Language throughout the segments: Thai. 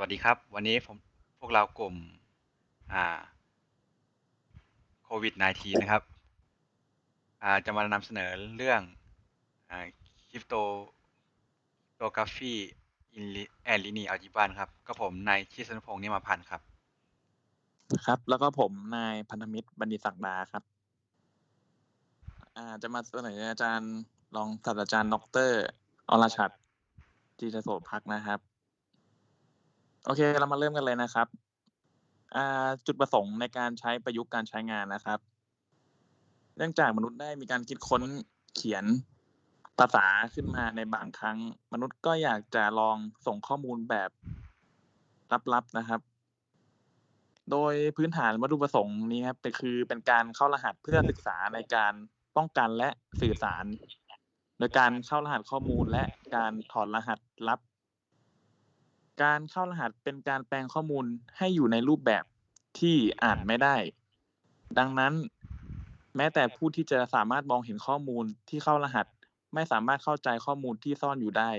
วัสดีครับ วันนี้ผมพวกเรากลุ่มอ่าโควิด -19 นะครับอ่าจะมานำเสนอเรื่องอ่า Cryptography in Li- and Linear Algebra นครับ ก็ผมนายชิสนพงษ์นิมพันครับ ครับ แล้วก็ผมนายพันธมิตรบัณฑิตศักดาครับอ่าจะมาเสนออาจารย์รองศาสตราจารย์ดอกเตอรอรชัดจีรโสภักนะครับ โอเคเรามาเริ่มกันเลยนะครับจุดประสงค์ในการใช้ประยุกต์การใช้งานนะครับ เนื่องจากมนุษย์ได้มีการคิดค้นเขียนภาษาขึ้นมาในบางครั้ง มนุษย์ก็อยากจะลองส่งข้อมูลแบบลับๆนะครับ โดยพื้นฐานวัตถุประสงค์นี้ครับคือเป็นการเข้ารหัสเพื่อศึกษาในการป้องกันและสื่อสาร โดยการเข้ารหัสข้อมูลและการถอดรหัสลับ การเข้ารหัสเป็นการแปลงข้อมูลให้อยู่ในรูปแบบที่อ่านไม่ได้ ดังนั้น แม้แต่ผู้ที่จะสามารถมองเห็นข้อมูลที่เข้ารหัส ไม่สามารถเข้าใจข้อมูลที่ซ่อนอยู่ได้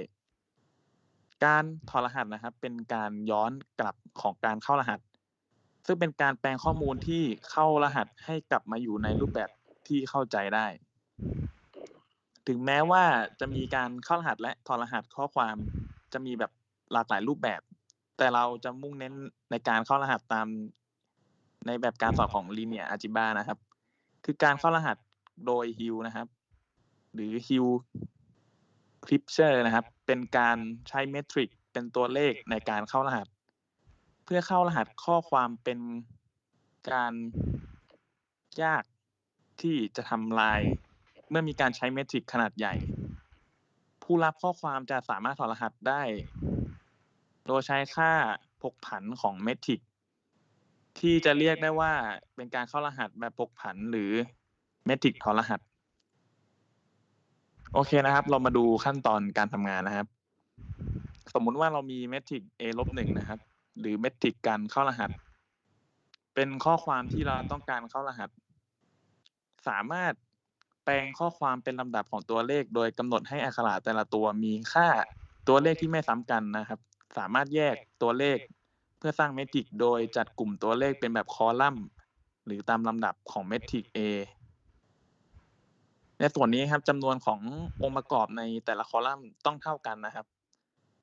การถอดรหัสนะครับ เป็นการย้อนกลับของการเข้ารหัส ซึ่งเป็นการแปลงข้อมูลที่เข้ารหัสให้กลับมาอยู่ในรูปแบบที่เข้าใจได้ ถึงแม้ว่าจะมีการเข้ารหัสและถอดรหัสข้อความจะมีแบบ หลากหลายรูปแบบ แต่เราจะมุ่งเน้นในการเข้ารหัสตามในแบบการสอนของ Linear Algebra นะครับ คือการเข้ารหัสโดย Hill นะครับ หรือ Hill Crypture นะครับ เป็นการใช้เมทริกเป็นตัวเลขในการเข้ารหัส เพื่อเข้ารหัสข้อความเป็นการยากที่จะทำลาย เมื่อมีการใช้เมทริกขนาดใหญ่ ผู้รับข้อความจะสามารถถอดรหัสได้ โดยใช้ค่าผกผันของเมทริกที่จะเรียกได้ว่าเป็นการเข้ารหัสแบบผกผันหรือเมทริกถอดรหัส โอเคนะครับ เรามาดูขั้นตอนการทำงานนะครับ สมมุติว่าเรามีเมทริก a ลบหนึ่งนะครับ หรือเมทริกการเข้ารหัส เป็นข้อความที่เราต้องการเข้ารหัส สามารถแปลงข้อความเป็นลำดับของตัวเลข โดยกำหนดให้อักขระแต่ละตัวมีค่าตัวเลขที่ไม่ซ้ำกันนะครับ สามารถแยกตัวเลข เพื่อสร้างเมทริกโดยจัดกลุ่มตัวเลขเป็นแบบคอลัมน์ หรือตามลำดับของเมทริก A ในส่วนนี้ครับจำนวนขององค์ประกอบในแต่ละคอลัมน์ต้องเท่ากันนะครับ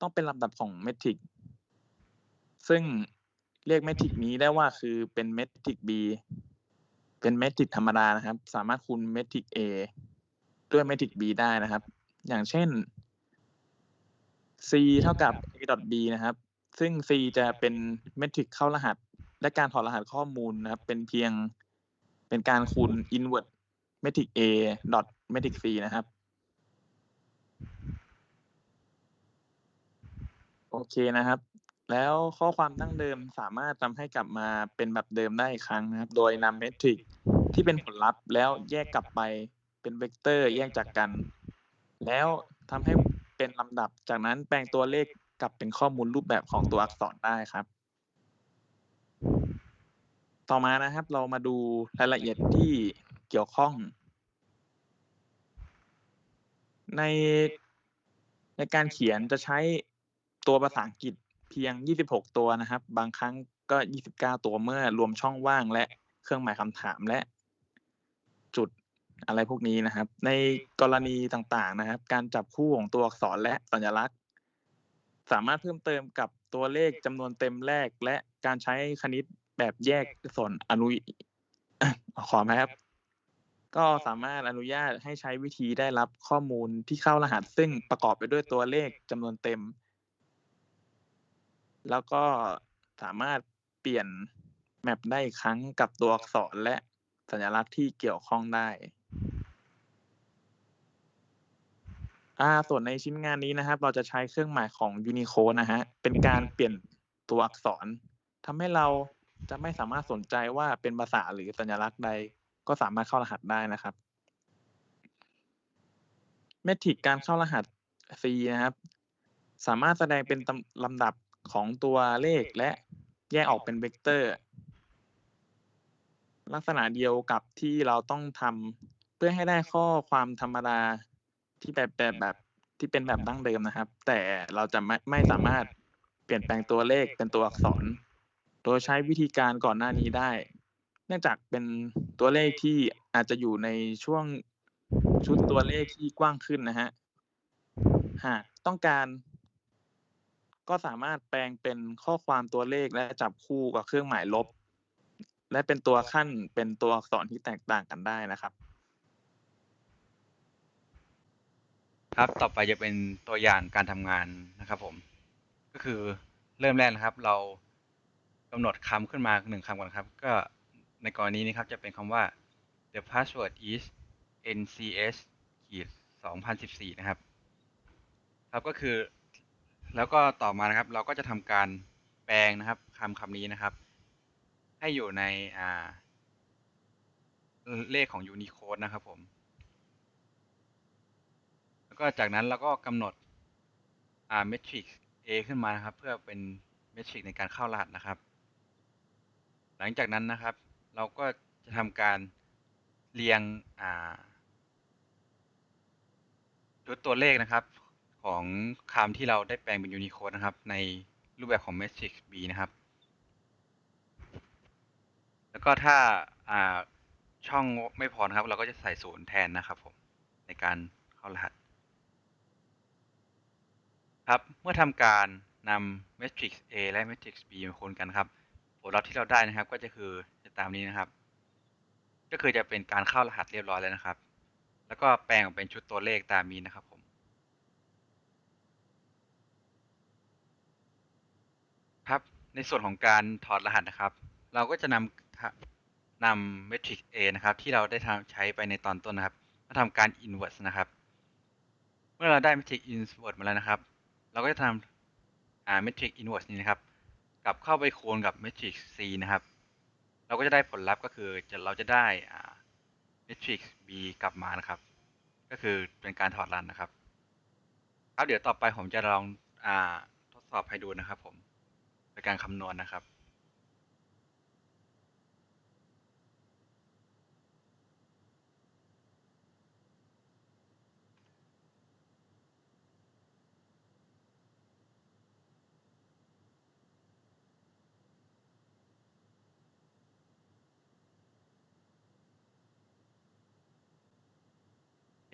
ต้องเป็นลำดับของเมทริก ซึ่งเรียกเมทริกนี้ได้ว่าคือเป็นเมทริก B เป็นเมทริกธรรมดานะครับ สามารถคูณเมทริก A ด้วยเมทริก B ได้นะครับ อย่างเช่น C เท่ากับ A dot B นะครับ ซึ่ง C จะเป็นเมทริกเข้ารหัส และการถอดรหัสข้อมูลนะครับ เป็นเพียงเป็นการคูณ inverse เมทริก A dot เมทริก C นะครับ โอเคนะครับ แล้วข้อความดั้งเดิมสามารถทำให้กลับมาเป็นแบบเดิมได้อีกครั้งนะครับ โดยนำเมทริกที่เป็นผลลัพธ์แล้วแยกกลับไปเป็นเวกเตอร์แยกจากกัน แล้วทำให้ เป็นลำดับ จากนั้นแปลงตัวเลขกลับเป็นข้อมูลรูปแบบของตัวอักษรได้ครับ ต่อมานะครับ เรามาดูรายละเอียดที่เกี่ยวข้อง ในในการเขียนจะใช้ตัวภาษาอังกฤษเพียง 26 ตัวนะครับ บางครั้งก็ 29 ตัวเมื่อรวมช่องว่างและเครื่องหมายคำถามและ จุด อะไรพวกนี้นะครับ ในกรณีต่างๆนะครับ การจับคู่ของตัวอักษรและสัญลักษณ์ สามารถเพิ่มเติมกับตัวเลขจำนวนเต็มแรก และการใช้คณิตแบบแยกส่วนอนุขอไหมครับ ก็สามารถอนุญาตให้ใช้วิธีได้รับข้อมูลที่เข้ารหัส ซึ่งประกอบไปด้วยตัวเลขจำนวนเต็ม แล้วก็สามารถเปลี่ยนแมปได้อีกครั้งกับตัวอักษรและสัญลักษณ์ที่เกี่ยวข้องได้ อ่าส่วนในชิ้นงานนี้นะครับ เราจะใช้เครื่องหมายของ Unicode นะฮะ เป็นการเปลี่ยนตัวอักษรทำให้เราจะไม่สามารถสนใจว่าเป็นภาษาหรือสัญลักษณ์ใด ก็สามารถเข้ารหัสได้นะครับ เมทริกการเข้ารหัส C นะครับ สามารถแสดงเป็นลำดับของตัวเลขและแยกออกเป็นเวกเตอร์ ลักษณะเดียวกับที่เราต้องทำเพื่อให้ได้ข้อความธรรมดา ที่แบบแบบแบบที่เป็นแบบดั้งเดิมนะครับ แต่เราจะไม่ไม่สามารถเปลี่ยนแปลงตัวเลขเป็นตัวอักษร โดยใช้วิธีการก่อนหน้านี้ได้ เนื่องจากเป็นตัวเลขที่อาจจะอยู่ในช่วงชุดตัวเลขที่กว้างขึ้นนะฮะ หากต้องการ ก็สามารถแปลงเป็นข้อความตัวเลขและจับคู่กับเครื่องหมายลบ และเป็นตัวขั้นเป็นตัวอักษรที่แตกต่างกันได้นะครับ ครับ ต่อไปจะเป็นตัวอย่างการทำงานนะครับผม ก็คือเริ่มแรกนะครับ เรากำหนดคำขึ้นมาหนึ่งคำก่อนครับ ก็ในกรณีนี้ครับจะเป็นคำว่า the password is ncs ขีด2014 นะครับ ครับก็คือ แล้วก็ต่อมานะครับ เราก็จะทำการแปลงนะครับคำคำนี้นะครับ ให้อยู่ในอ่าเลขของ Unicode นะครับผม ก็จากนั้นเราก็กำหนดอ่า matrix A ขึ้นมานะครับ เพื่อเป็น matrix ในการเข้ารหัสนะครับ หลังจากนั้นนะครับ เราก็จะทำการเรียงอ่าชุดตัวเลขนะครับของคำที่เราได้แปลงเป็น Unicode นะครับ ในรูปแบบของ matrix B นะครับ แล้วก็ถ้าอ่าช่องไม่พอนะครับ เราก็จะใส่ศูนย์แทนนะครับผมในการเข้ารหัส ครับ เมื่อทำการนำ matrix A และ matrix B มาคูณกันครับ ผลลัพธ์ที่เราได้นะครับ ก็จะคือจะตามนี้นะครับ ก็คือจะเป็นการเข้ารหัสเรียบร้อยแล้วนะครับ แล้วก็แปลงออกเป็นชุดตัวเลขตามนี้นะครับผม ครับ ในส่วนของการถอดรหัสนะครับ เราก็จะนำนำ matrix A นะครับ ที่เราได้ทำใช้ไปในตอนต้นนะครับ มาทำการ inverse นะครับ เมื่อเราได้ matrix inverse มาแล้วนะครับ เราก็จะทำอ่า matrix inverse นี้นะครับ กลับเข้าไปคูณกับเมทริกซีนะครับ เราก็จะได้ผลลัพธ์ก็คือจะเราจะได้เมทริก B กลับมานะครับ ก็คือเป็นการถอดรันนะครับ ครับเดี๋ยวต่อไปผมจะลองอทดสอบให้ดูนะครับผมในการคำนวณนะครับ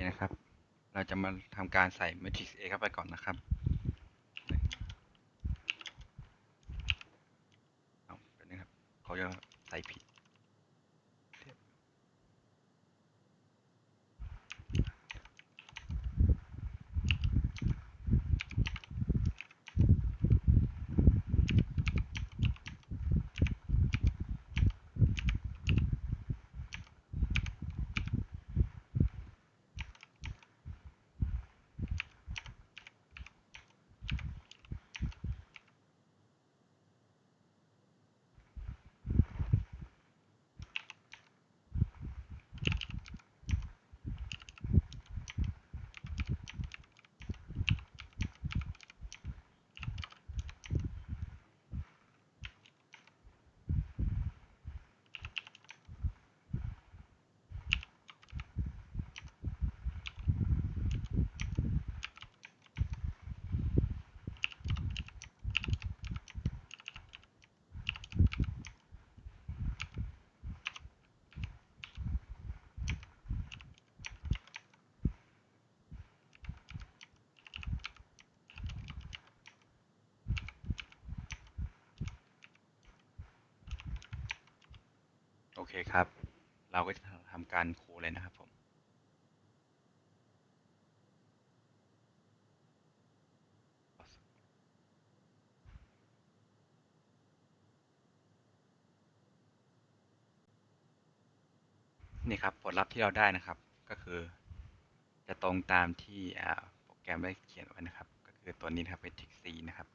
นะครับ เราจะมาทำการใส่ matrix A เข้าไปก่อนนะครับเอาเป็นนะครับเขาจะใส่ผิด เคครับ เราก็จะทำการโคเลยนะครับผมนี่ครับผลลัพธ์ที่เราได้นะครับก็คือ จะตรงตามที่โปรแกรมได้เขียนไว้นะครับ ก็คือตัวนี้นะครับ matrix C นะครับ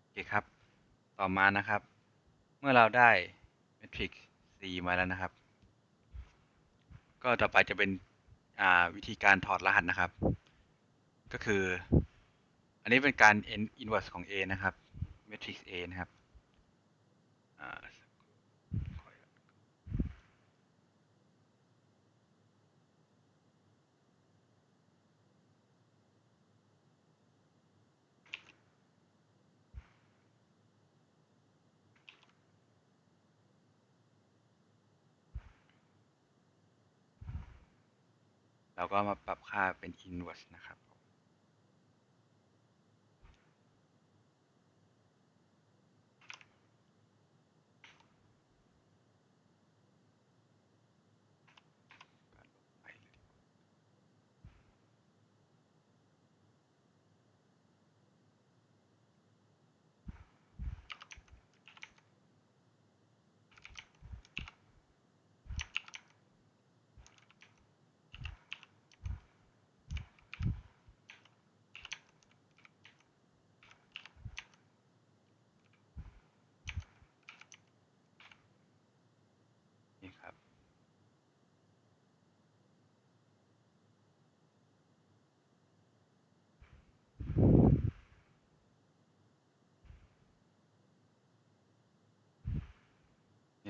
โอเคครับ ต่อมานะครับ เมื่อเราได้เมทริกซ์ C มาแล้วนะครับ ก็ต่อไปจะเป็นวิธีการถอดรหัสนะครับ ก็คือ อันนี้เป็นการ n inverse ของ A นะครับ matrix A นะครับ เราก็มาปรับค่าเป็น inverse นะครับ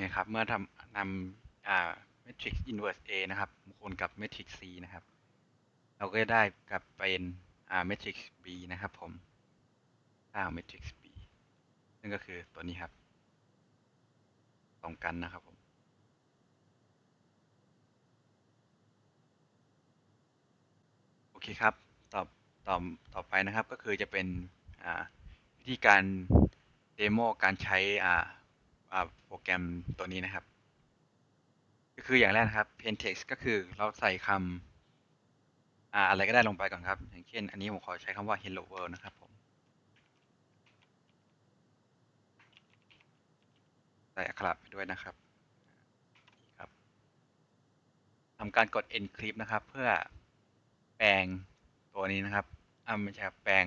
นี่ยครับ เมื่อทำนำอ่า matrix inverse A นะครับคูณกับ matrix C นะครับ เราก็จะได้กลับเป็นอ่า matrix B นะครับผมค่าของ matrix B ซึ่งก็คือตัวนี้ครับ ตรงกันนะครับผมโอเคครับต่อต่อต่อไปนะครับก็คือจะเป็นอ่าวิธีการเดโมการใช้อ่า โปรแกรมตัวนี้นะครับ ก็คืออย่างแรกนะครับ plain text ก็คือเราใส่คำอ่าอะไรก็ได้ลงไปก่อนครับ อย่างเช่น อันนี้ผมขอใช้คำว่า hello world นะครับผมใส่อักขระไปด้วยนะครับนี่ครับทำการกด encrypt นะครับ เพื่อแปลงตัวนี้นะครับอ่าไม่ใช่ครับแปลง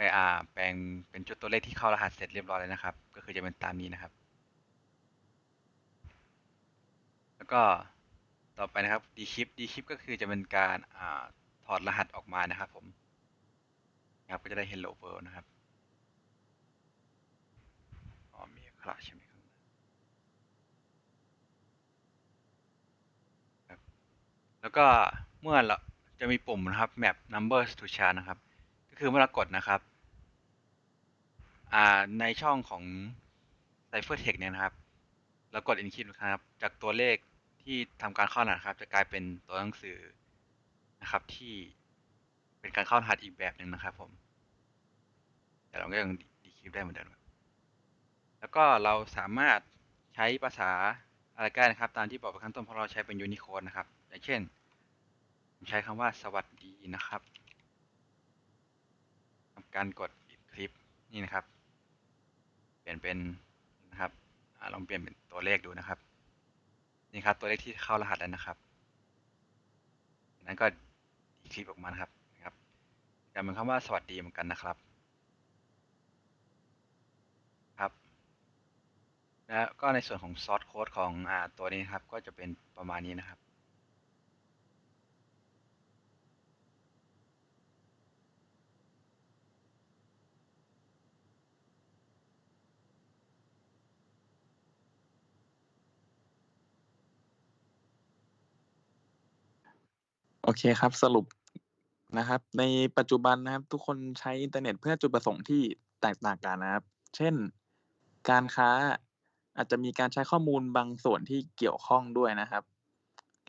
ไปอ่าแปลงเป็นจุดตัวเลขที่เข้ารหัสเสร็จเรียบร้อยแล้วนะครับ ก็คือจะเป็นตามนี้นะครับ แล้วก็ต่อไปนะครับ decrypt decrypt ก็คือจะเป็นการอ่าถอดรหัสออกมานะครับผมนะครับก็จะได้ hello world นะครับอ๋อมีอักขระใช่ไหมครับครับ แล้วก็เมื่อเราจะมีปุ่มนะครับ map numbers to chart นะครับ ก็คือเมื่อเรากดนะครับ ในช่องของ ciphertext เนี่ยนะครับเรากด encrypt นะครับ จากตัวเลขที่ทำการเข้ารหัสครับ จะกลายเป็นตัวหนังสือนะครับที่เป็นการเข้ารหัสอีกแบบหนึ่งนะครับผม แต่เราก็ยัง decrypt ได้เหมือนเดิมแล้วก็เราสามารถใช้ภาษาอะไรก็ได้นะครับ ตามที่บอกไปข้างต้นเพราะเราใช้เป็น Unicode นะครับ อย่างเช่นผมใช้คำว่าสวัสดีนะครับทำการกด encrypt นี่นะครับ ลี่ยนเป็นนะครับอลองเปลี่ยนเป็นตัวเลขดูนะครับ นี่ครับตัวเลขที่เข้ารหัสแล้วนะครับจากนั้นก็ดีคลิปออกมานะครับนะครับกลายเป็นคำว่าสวัสดีเหมือนกันนะครับ ครับ แล้วก็ในส่วนของซอสโค้ดของอตัวนี้ครับ ก็จะเป็นประมาณนี้นะครับ โอเคครับ สรุปนะครับ ในปัจจุบันนะครับ ทุกคนใช้อินเทอร์เน็ตเพื่อจุดประสงค์ที่แตกต่างกันนะครับ เช่น การค้าอาจจะมีการใช้ข้อมูลบางส่วนที่เกี่ยวข้องด้วยนะครับ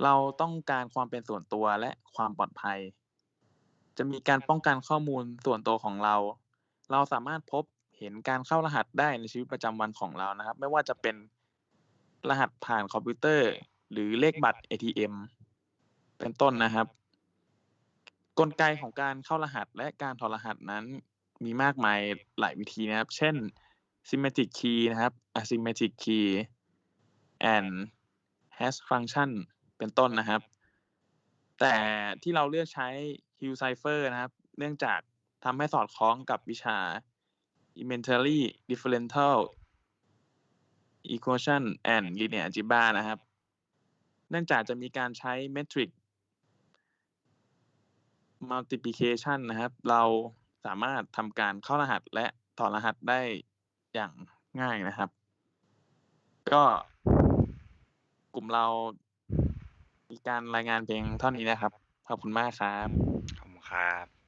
เราต้องการความเป็นส่วนตัวและความปลอดภัย จะมีการป้องกันข้อมูลส่วนตัวของเรา เราสามารถพบเห็นการเข้ารหัสได้ในชีวิตประจำวันของเรานะครับ ไม่ว่าจะเป็นรหัสผ่านคอมพิวเตอร์ หรือเลขบัตร ATM เป็นต้นนะครับ กลไกของการเข้ารหัสและการถอดรหัสนั้น มีมากมายหลายวิธีนะครับ เช่น symmetric key นะครับ asymmetric key and hash function เป็นต้นนะครับ แต่ที่เราเลือกใช้ Hill cipher นะครับ เนื่องจากทำให้สอดคล้องกับวิชา elementary differential equation and linear algebra นะครับ เนื่องจากจะมีการใช้ metric multiplication นะครับ เราสามารถทำการเข้ารหัสและถอดรหัสได้อย่างง่ายนะครับ ก็กลุ่มเรามีการรายงานเพียงเท่านี้นะครับ ขอบคุณมากครับ ขอบคุณครับ